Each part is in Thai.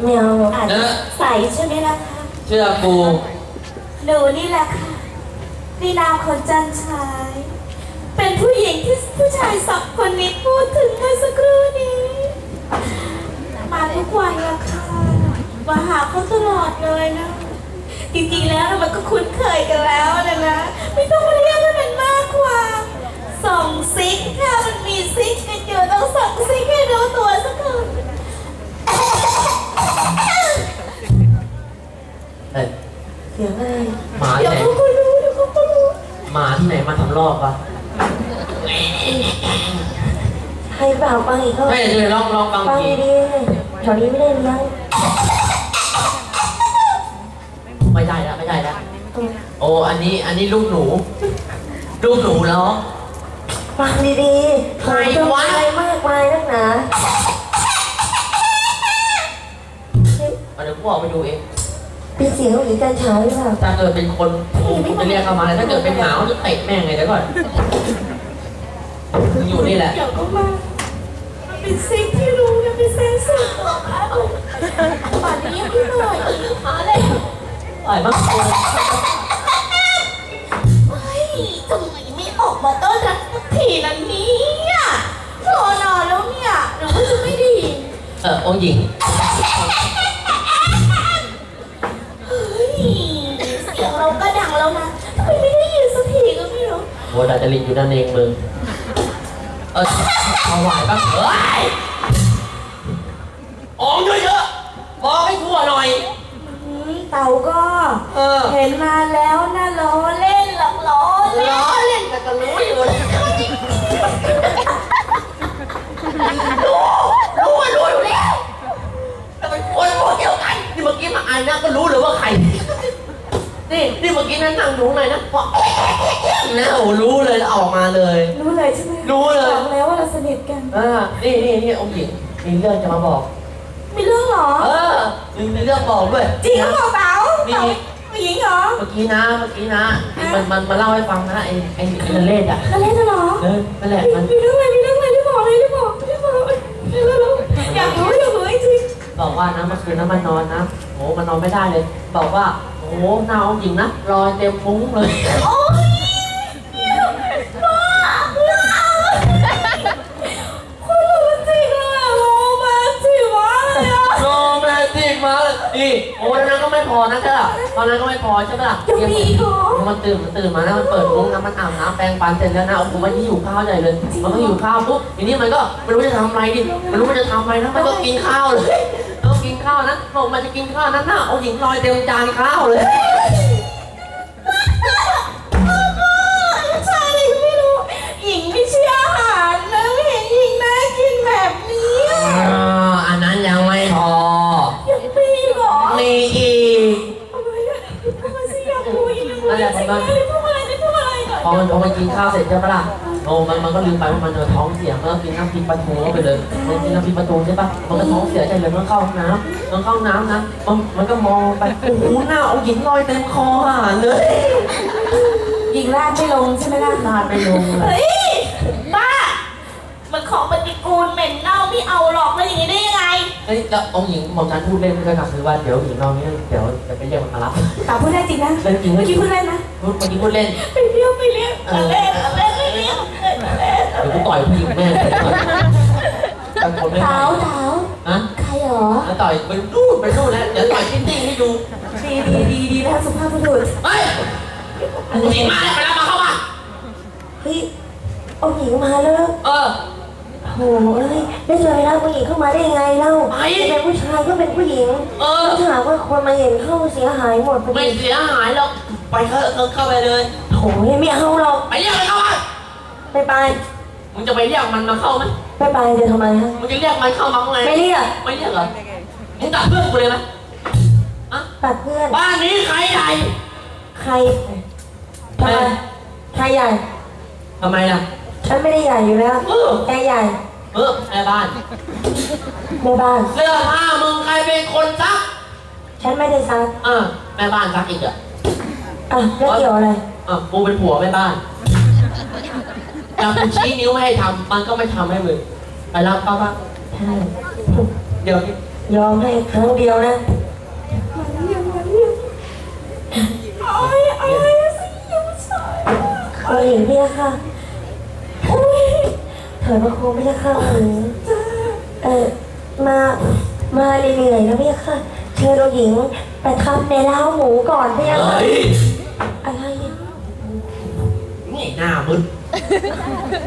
ไม่เอาหรอกอาจจะใสใช่ไหมล่ะคะเชื่อกูหนูนี่แหละค่ะในนามของจันชาย เป็นผู้หญิงที่ผู้ชายสองคนนี้พูดถึงเมื่อสักครู่นี้ มาทุกวันละค่ะมาหาเขาตลอดเลยนะ จริงๆแล้วมันก็คุ้นเคยกันแล้วนะนะ ไม่ต้องมาเรียกให้มันมากกว่าส่งซิกค่ะมันมีซิกกันอยู่ต้อง เสียงอะไรหมาเดี๋ที่ยวไหนเขาก็รู้เดี๋ยวเขาก็รู้ หมาที่ไหนมาทำรอบวะใครเปล่าฟังอีกเขาไม่เดี๋ยวลองลองฟังฟังทีดีๆเลยแถวนี้ไม่ได้เลี้ยงไม่ได้แล้วไม่ได้แล้วโอ้อันนี้อันนี้ลูกหนูลูกหนูแล้วฟังดีๆใครวะ อะไรมากมายนักหนา เอาเดี๋ยวกูออกไปดูเอง เป็นเสียงของหญิงจันฉายหรือเปล่าถ้าเกิดเป็นคนกูกูจะเรียกเข้ามาเลยถ้าเกิดเป็นหมาก็จะเตะแม่งไงเดี๋ยวก่อนมึงอยู่นี่แหละ เดี๋ยวก็มามันเป็นซิกที่รู้นะเป็นเซนส์ของอาบุป่านนี้ยังไม่หน่อยหาเลยปล่อยบ้างกูเฮ้ยทำไมไม่ออกมาต้อนรับสักทีล่ะเนี่ยรอนานแล้วเนี่ยหรือว่าจะไม่ดี เออองค์หญิง โบดาจริตอยู่นั่นเองมึง เออเอาไหวบ้างเฮ้ยออกเยอะๆบอกให้ทั่วหน่อย อืมเต่าก็ เออ เห็นมาแล้วนะล้อเล่นหรอกล้อเล่ล้อนเล่นกันก็รู้อยู่เลยรู้รู้ว่ารู้อยู่แล้วแต่เป็นคนพวกเดียวกันนี่เมื่อกี้มาอ่านนะก็รู้เลยว่าใคร นี่นี่เมื่อกี้นั่นนั่งอยู่ข้างในนะพอนะโอ้รู้เลยแล้วออกมาเลย รู้เลยใช่ไหมรู้เลย บอกแล้วว่าเราสนิทกัน อ่านี่นี่นี่องค์หญิงมีเรื่องจะมาบอก มีเรื่องเหรอ เออมีมีเรื่องบอกด้วย จริงเหรอเปล่ามีเต่าผู้หญิงเหรอเมื่อกี้นะเมื่อกี้นะ มันมันมาเล่าให้ฟังนะไอ้ไอ้ไอ้เล่นอะแล้วเล่นเหรอ เออนั่นแหละมันมีเรื่องอะไรมีเรื่องอะไรที่บอกเลยที่บอกที่บอกอยากรู้อยากรู้จริงบอกว่านะเมื่อคืนนั้นมันนอนนะโอ้มันนอนไม่ได้เลย บอกว่า โอ้หน้าองค์หญิงนะรอยเต็มมุ้งเลย โอ๊ยบ้าคุณรู้จริงเลยโรแมนติกมากเลยอะโรแมนติกมากเลยนี่โอ้ตอนนั้นก็ไม่พอนะใช่ปะตอนนั้นก็ไม่พอใช่ปะล่ะยังมีอีกเหรอ มันตื่นมันตื่นมาแล้วมันเปิดมุ้งนะมันอาบน้ำแปรงฟันเสร็จแล้วนะโอ้โหมันหิวข้าวใหญ่เลย มันก็หิวข้าวปุ๊บทีนี้มันก็ไม่รู้จะทำอะไรดิไม่รู้มันจะทำอะไรนะมันก็กินข้าวเลยก็กินข้าวนะบอกมันจะกินข้าวนั้นน่ะเอาหญิงลอยเต็มจานข้าวเลย นั่นแหละผมก็ไม่พูดอะไรไม่พูดอะไรหน่อยพอมันพอมันกินข้าวเสร็จใช่ปะล่ะโอ้มันมันก็ลืมไปว่ามันจะท้องเสียมันก็กินน้ำพริกปลาทูเข้าไปเลยมันกินน้ำพริกปลาทูใช่ปะมันก็ท้องเสียใจเลยมันก็เข้าห้องน้ำมันเข้าห้องน้ำนะมันมันก็มองไปโอ้โหหน้าเอาหญิงลอยเต็มคออะเลยหญิงลาดไม่ลงใช่ไหมล่ะลาดไปลงเลยเฮ้ยบ้ามัน ของปฏิกูลเหม็นเน่าไม่เอาหรอกแล้วอย่างนี้ได้ยังไงเฮ้ยแล้วองค์หญิงหมอมฉันพูดเล่นไม่ใช่ค่ะคือว่าเดี๋ยวหญิงเราเนี้เดี๋ยวจะไปเรียกมันมารับตาพูดได้จริงนะเล่นจริงเมื่อกี้พูดได้นะพูดเมื่อกี้พูดเล่นไปเรียกไปเรียกมาเล่นมาเล่นไม่เรียกมาเล่นเดี๋ยวกูต่อยผู้หญิงแม่งเลยแต่คนไม่ได้เต๋าเต๋าฮะใครเหรอแล้วต่อยไปนู่นไปนู่นแล้วเดี๋ยวต่อยติ้งติ้งให้ดูดีดีดีดีนะสุภาพบุรุษเฮ้ยผู้หญิงมาเลยไปรับมาเข้ามาเฮ้ยเอาหญิงมาแล้วเออ โอ้โหเอ้ยแล้วจะไปรับผู้หญิงเข้ามาได้ยังไงเล่าไอ้ จะเป็นผู้ชายก็เป็นผู้หญิงเออ ถ้าหากว่าคนมาเห็นเข้าเสียหายหมดพอไม่ดีเสียหายหรอก ไปเข้าเข้าเข้าไปเลยโอ้ยไม่เอาหรอกไปเรียกมันเข้ามาไปไปมึงจะไปเรียกมันมาเข้าไหมไปไปจะทำไมฮะมึงจะเรียกมันเข้ามาข้างในไม่เรียกไม่เรียกเหรอ มึงตัดเพื่อนกูเลยไหมอะตัดเพื่อนบ้านนี้ใครใหญ่ใครทำไมใครใหญ่ทำไมล่ะ ฉันไม่ได้ใหญ่อยู่แล้วเออแกใหญ่เออแม่บ้าน แม่บ้าน เสื้อผ้ามึงใครเป็นคนซักฉันไม่ได้ซักเออแม่บ้านซักอีกอะอะแล้วเกี่ยวอะไรอะกูเป็นผัวแม่บ้านแต่กูชี้นิ้วไม่ให้ทำมันก็ไม่ทำให้มึงไปรับป้าป้าใช่เดี๋ยวนี้ยอมให้ครั้งเดียวนะโอ้ยโอ้ยสิยังไม่ใช่เอาหญิงพี่ค่ะอุ้ย เถิดมาคงพี่ค่ะหญิงเออมามาเหนื่อยๆนะพี่ค่ะเชิญเราหญิงไปทำในเล้าหมูก่อนพี่ค่ะเฮ้ย อะไรอะนี่หน้ามึน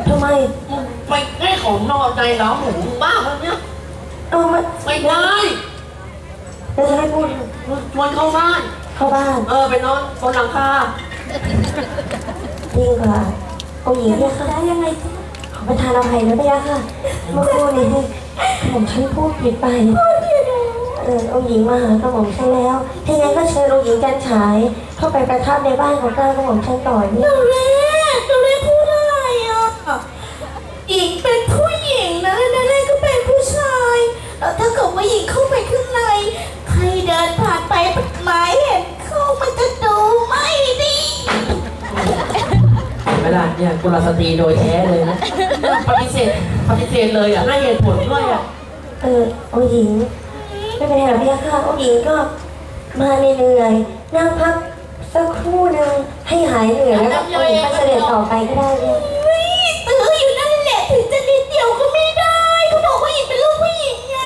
ทำไมไปให้ของนอนในเล้าหมูบ้าปะเนี่ยเอามาไม่ได้จะให้พูดชวนเข้าบ้าน เข้าบ้านเออไปนอนบนหลังคาจริงค่ะเอาหญิงพี่ค่ะได้ยังไงจ๊ะขอ ประทานอภัยนะพี่ค่ะเมื่อครู่นี้ผมฉันพูดผิดไปเออองค์หญิงมาหากระหม่อมฉันแล้วถ้างั้นก็เชิญองค์หญิงจันฉายเข้าไปประทับในบ้านของเจ้ากระหม่อมฉันต่อเนี่ เนี่ยกุลสตรีโดยแท้เลยนะปฏิเสธปฏิเสธเลยอะให้เหตุผลด้วยอะเออองค์หญิง ไม่เป็นไรหรอกพี่ค่ะองค์หญิงก็มาเหนื่อยๆนั่งพักสักครู่หนึ่งให้หายเหนื่อยแล้วก็องค์หญิงก็เสด็จต่อไปก็ได้เลย